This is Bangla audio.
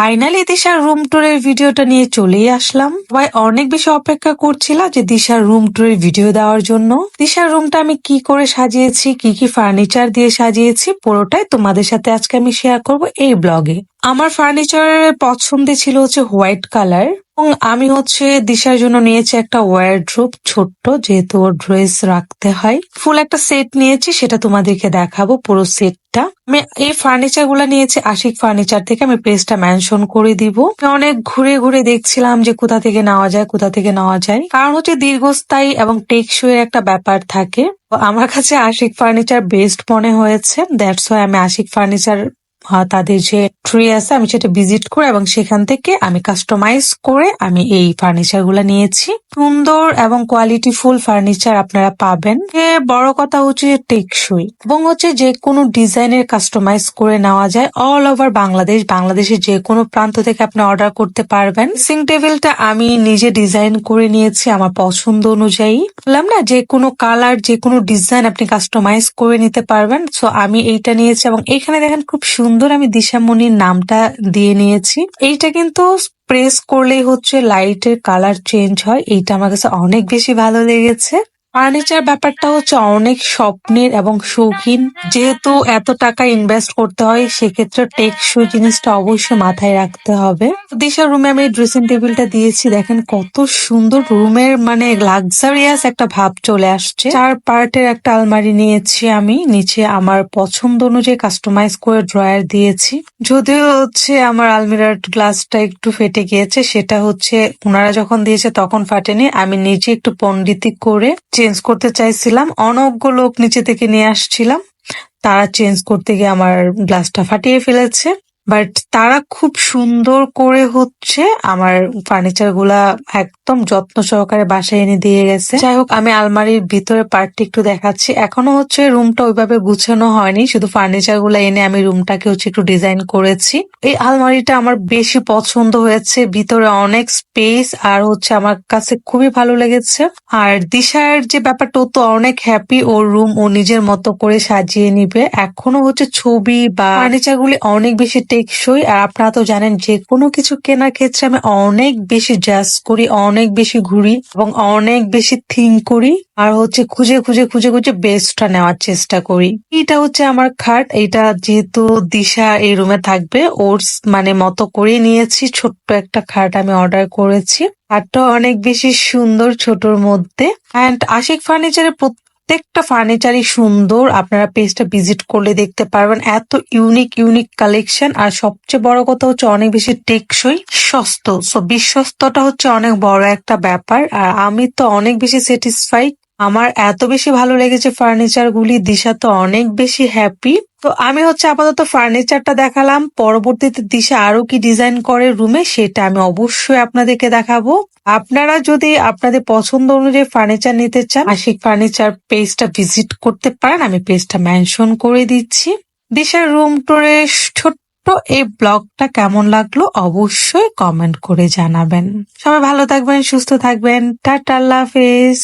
ফাইনালি দিশার রুম ট্যুরের ভিডিওটা নিয়ে চলেই আসলাম। সবাই অনেক বেশি অপেক্ষা করছিল যে দিশার রুম ট্যুরের ভিডিও দেওয়ার জন্য। দিশার রুমটা আমি কি করে সাজিয়েছি, কি কি ফার্নিচার দিয়ে সাজিয়েছি, পুরোটাই তোমাদের সাথে আজকে আমি শেয়ার করব এই ব্লগে আমার ফার্নিচারের পছন্দ ছিল হচ্ছে হোয়াইট কালার এবং আমি হচ্ছে দিশার জন্য নিয়েছি একটা ওয়ারড্রোপ ছোট্ট, যেহেতু ওর ড্রেস রাখতে হয়। ফুল একটা সেট নিয়েছি, সেটা তোমাদেরকে দেখাবো পুরো সেটটা আমি এই ফার্নিচারগুলা নিয়েছি, আশিক ফার্নিচার থেকে আমি প্রেসটা মেনশন করে দিব। অনেক ঘুরে ঘুরে দেখছিলাম যে কোথা থেকে নেওয়া যায়, কোথা থেকে নেওয়া যায়। কারণ হচ্ছে দীর্ঘস্থায়ী এবং টেকসই একটা ব্যাপার থাকে। আমার কাছে আশিক ফার্নিচার বেস্ট মনে হয়েছে দ্যাটস ওয়াই আমি আশিক ফার্নিচার তাদের যে ট্রি আছে, আমি সেটা ভিজিট করে এবং সেখান থেকে আমি কাস্টমাইজ করে আমি এই ফার্নিচারগুলা নিয়েছি। সুন্দর এবং কোয়ালিটি ফুল ফার্নিচার আপনারা পাবেন। এ বড় কথা হচ্ছে টেকসই এবং হচ্ছে যে কোনো ডিজাইনের কাস্টমাইজ করে নেওয়া যায় অল ওভার বাংলাদেশ। বাংলাদেশের যে কোনো প্রান্ত থেকে আপনি অর্ডার করতে পারবেন। সিং টেবিলটা আমি নিজে ডিজাইন করে নিয়েছি আমার পছন্দ অনুযায়ী। বললাম না, যে কোনো কালার যে কোনো ডিজাইন আপনি কাস্টমাইজ করে নিতে পারবেন। সো আমি এইটা নিয়েছি এবং এখানে দেখেন খুব সুন্দর আমি দিশামণির নামটা দিয়ে নিয়েছি। এইটা কিন্তু প্রেস করলেই হচ্ছে লাইটের কালার চেঞ্জ হয়। এইটা আমার কাছে অনেক বেশি ভালো লেগেছে। ফার্নিচার ব্যাপারটা হচ্ছে অনেক স্বপ্নের এবং শৌখিন। যেহেতু এত টাকা ইনভেস্ট করতে হয়, সেক্ষেত্রে টেকসই জিনিসটা অবশ্যই মাথায় রাখতে হবে। দিশার রুমে আমি ড্রেসিং টেবিলটা দিয়েছি। দেখেন কত সুন্দর রুমের মানে লাক্সারিয়াস একটা ভাব চলে আসছে। চার পার্টের একটা আলমারি নিয়েছি আমি। নিচে আমার পছন্দ অনুযায়ী কাস্টমাইজ করে ড্রয়ার দিয়েছি। যদিও হচ্ছে আমার আলমিরার গ্লাসটা একটু ফেটে গিয়েছে, সেটা হচ্ছে ওনারা যখন দিয়েছে তখন ফাটেনি। আমি নিজে একটু পন্ডিতি করে চেঞ্জ করতে চাইছিলাম। অনেকগুলো লোক নিচে থেকে নিয়ে আসছিলাম। তারা চেঞ্জ করতে গিয়ে আমার গ্লাসটা ফাটিয়ে ফেলেছে। বাট তারা খুব সুন্দর করে হচ্ছে আমার ফার্নিচারগুলা একদম যত্ন সহকারে বাসায় এনে দিয়ে গেছে। যাই হোক, আমি আলমারির ভিতরে পার্টটি একটু দেখাচ্ছি। এখনও হচ্ছে রুমটা ওইভাবে গুছানো হয়নি, শুধু ফার্নিচারগুলা এনে আমি রুমটাকে হচ্ছে একটু ডিজাইন করেছি। এই আলমারিটা আমার বেশি পছন্দ হয়েছে, ভিতরে অনেক স্পেস আর হচ্ছে আমার কাছে খুবই ভালো লেগেছে। আর দিশার যে ব্যাপারটা, ও তো অনেক হ্যাপি ওর রুম ও নিজের মতো করে সাজিয়ে নিবে। এখনও হচ্ছে ছবি বা ফার্নিচার গুলি অনেক বেশি টেকসই, আর আপনারা তো জানেন যে কোনো কিছু কেনার ক্ষেত্রে আমি অনেক বেশি জাজ করি, অনেক বেশি ঘুরি এবং অনেক বেশি থিঙ্ক করি, আর হচ্ছে খুঁজে খুঁজে খুঁজে খুঁজে বেস্টটা নেওয়ার চেষ্টা করি। এটা হচ্ছে আমার খাট, এটা যেহেতু দিশা এই রুমে থাকবে ওর মানে মতো করে নিয়েছি, ছোট্ট একটা খাট আমি অর্ডার করেছি। খাটটা অনেক বেশি সুন্দর ছোটর মধ্যে। অ্যান্ড আশিক ফার্নিচারের প্রত্যেকটা ফার্নিচারই সুন্দর। আপনারা পেজটা ভিজিট করলে দেখতে পারবেন। এত ইউনিক ইউনিক কালেকশন আর সবচেয়ে বড় কথা হচ্ছে অনেক বেশি টেকসই, সস্ত। সো বিশ্বস্তটা হচ্ছে অনেক বড় একটা ব্যাপার। আর আমি তো অনেক বেশি স্যাটিসফাইড আমার এত বেশি ভালো লেগেছে ফার্নিচার গুলি দিশা তো অনেক বেশি হ্যাপি তো আমি হচ্ছে আপাতত ফার্নিচারটা দেখালাম। পরবর্তীতে দিশা আরও কি ডিজাইন করে রুমে সেটা আমি অবশ্যই আপনাদেরকে দেখাবো। আপনারা যদি আপনাদের পছন্দ অনুযায়ী ফার্নিচার নিতে চান আশিক ফার্নিচার পেজটা ভিজিট করতে পারেন, আমি পেজটা মেনশন করে দিচ্ছি। দিশার রুম টুরে ছোট্ট এই ব্লগটা কেমন লাগল অবশ্যই কমেন্ট করে জানাবেন। সবাই ভালো থাকবেন, সুস্থ থাকবেন। টাটা, আল্লাহ হাফেজ।